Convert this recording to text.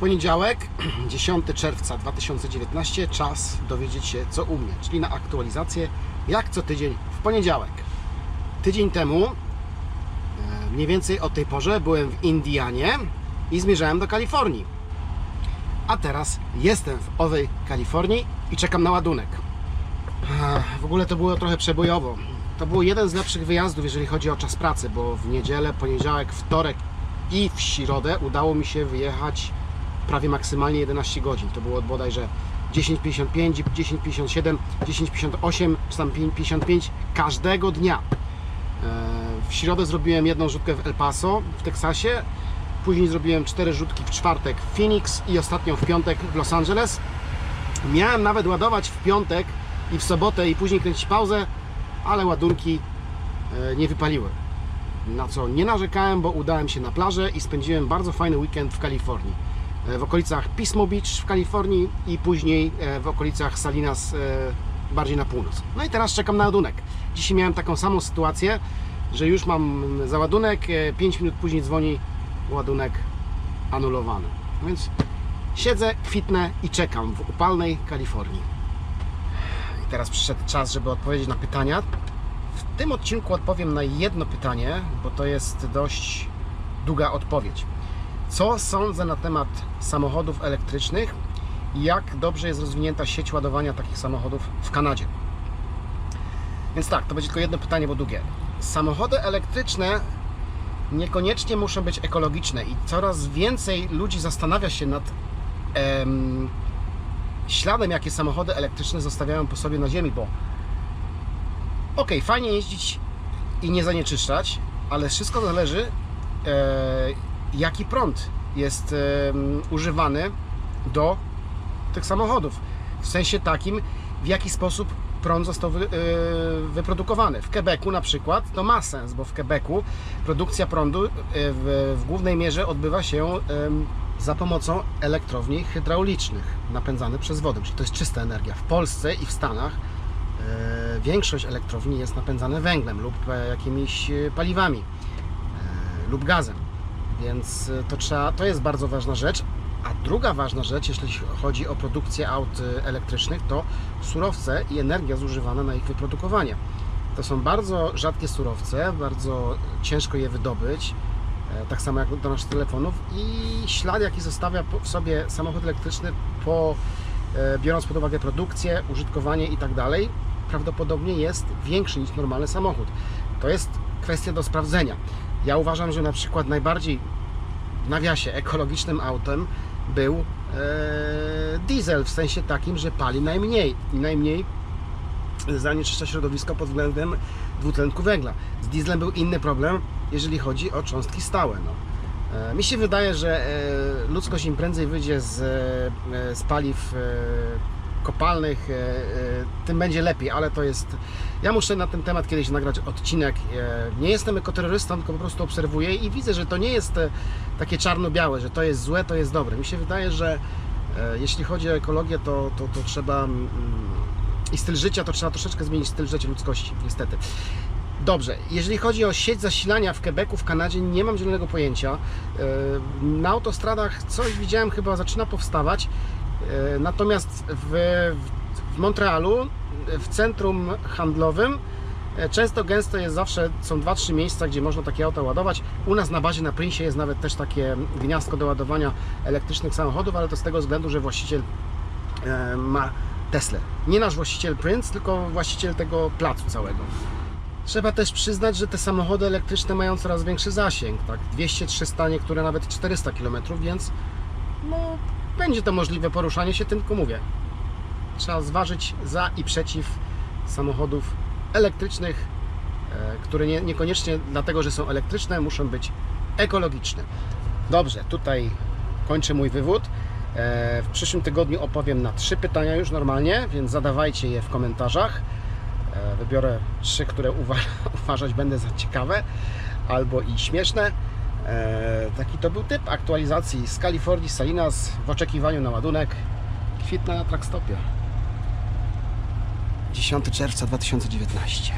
Poniedziałek, 10 czerwca 2019, czas dowiedzieć się co u mnie, czyli na aktualizację, jak co tydzień w poniedziałek. Tydzień temu, e, mniej więcej o tej porze, byłem w Indianie i zmierzałem do Kalifornii. A teraz jestem w owej Kalifornii i czekam na ładunek. W ogóle to było trochę przebojowo. To był jeden z lepszych wyjazdów, jeżeli chodzi o czas pracy, bo w niedzielę, poniedziałek, wtorek i w środę udało mi się wyjechać prawie maksymalnie 11 godzin. To było bodajże 10.55, 10.57, 10.58 czy tam 55 każdego dnia. E, W środę zrobiłem jedną rzutkę w El Paso w Teksasie, później zrobiłem cztery rzutki w czwartek w Phoenix i ostatnią w piątek w Los Angeles. Miałem nawet ładować w piątek i w sobotę i później kręcić pauzę, ale ładunki e, nie wypaliły. Na co nie narzekałem, bo udałem się na plażę i spędziłem bardzo fajny weekend w Kalifornii. E, W okolicach Pismo Beach w Kalifornii i później e, w okolicach Salinas e, bardziej na północ. No i teraz czekam na ładunek. Dzisiaj miałem taką samą sytuację, że już mam załadunek, 5 minut później dzwoni ładunek anulowany. No Więc siedzę, kwitnę i czekam w upalnej Kalifornii. I teraz przyszedł czas, żeby odpowiedzieć na pytania. W tym odcinku odpowiem na jedno pytanie, bo to jest dość długa odpowiedź. Co sądzę na temat samochodów elektrycznych i jak dobrze jest rozwinięta sieć ładowania takich samochodów w Kanadzie? Więc tak, to będzie tylko jedno pytanie, bo długie. Samochody elektryczne niekoniecznie muszą być ekologiczne i coraz więcej ludzi zastanawia się nad em, śladem, jakie samochody elektryczne zostawiają po sobie na ziemi, bo ok, fajnie jeździć i nie zanieczyszczać, ale wszystko zależy, e, jaki prąd jest używany do tych samochodów. W sensie takim, w jaki sposób prąd został e, wyprodukowany. W Quebecu na przykład to ma sens, bo w Quebecu produkcja prądu e, w, głównej mierze odbywa się za pomocą elektrowni hydraulicznych napędzanych przez wodę, czyli to jest czysta energia. W Polsce i w Stanach e, większość elektrowni jest napędzane węglem lub jakimiś paliwami lub gazem. Więc e, to, trzeba, to jest bardzo ważna rzecz. A druga ważna rzecz, jeśli chodzi o produkcję aut e, elektrycznych, to surowce i energia zużywana na ich wyprodukowanie. To są bardzo rzadkie surowce, bardzo ciężko je wydobyć, e, tak samo jak do naszych telefonów i ślad, jaki zostawia w sobie samochód elektryczny, po, e, biorąc pod uwagę produkcję, użytkowanie i tak dalej, prawdopodobnie jest większy niż normalny samochód. To jest kwestia do sprawdzenia. Ja uważam, że na przykład najbardziej w nawiasie ekologicznym autem był e, diesel w sensie takim, że pali najmniej i najmniej zanieczyszcza środowisko pod względem dwutlenku węgla. Z dieslem był inny problem, jeżeli chodzi o cząstki stałe. No. E, Mi się wydaje, że e, ludzkość im prędzej wyjdzie z, e, z paliw e, kopalnych, e, e, tym będzie lepiej, ale to jest. Ja muszę na ten temat kiedyś nagrać odcinek. E, Nie jestem ekoterrorystą, tylko po prostu obserwuję i widzę, że to nie jest takie czarno-białe, że to jest złe, to jest dobre. Mi się wydaje, że jeśli chodzi o ekologię, to, to, to trzeba. mm, I styl życia, to trzeba troszeczkę zmienić styl życia ludzkości, niestety. Dobrze, jeżeli chodzi o sieć zasilania w Quebecu, w Kanadzie, nie mam zielonego pojęcia. Na autostradach coś widziałem, chyba zaczyna powstawać. E, Natomiast w, w Montrealu, w centrum handlowym, e, często gęsto jest zawsze, są dwa, trzy miejsca, gdzie można takie auta ładować. U nas na bazie na Prince jest nawet też takie gniazdko do ładowania elektrycznych samochodów, ale to z tego względu, że właściciel e, ma Tesla. Nie nasz właściciel Prince, tylko właściciel tego placu całego. Trzeba też przyznać, że te samochody elektryczne mają coraz większy zasięg, tak 200, 300, niektóre nawet 400 km, więc no, będzie to możliwe poruszanie się, tylko mówię. Trzeba zważyć za i przeciw samochodów elektrycznych, e, które nie, niekoniecznie dlatego, że są elektryczne, muszą być ekologiczne. Dobrze, tutaj kończę mój wywód. E, W przyszłym tygodniu opowiem na trzy pytania już normalnie, więc zadawajcie je w komentarzach. E, Wybiorę trzy, które uwa- uważać będę za ciekawe albo i śmieszne. E, Taki to był typ aktualizacji z Kalifornii, Salinas w oczekiwaniu na ładunek. Kwitna na trackstopie. 10 czerwca 2019.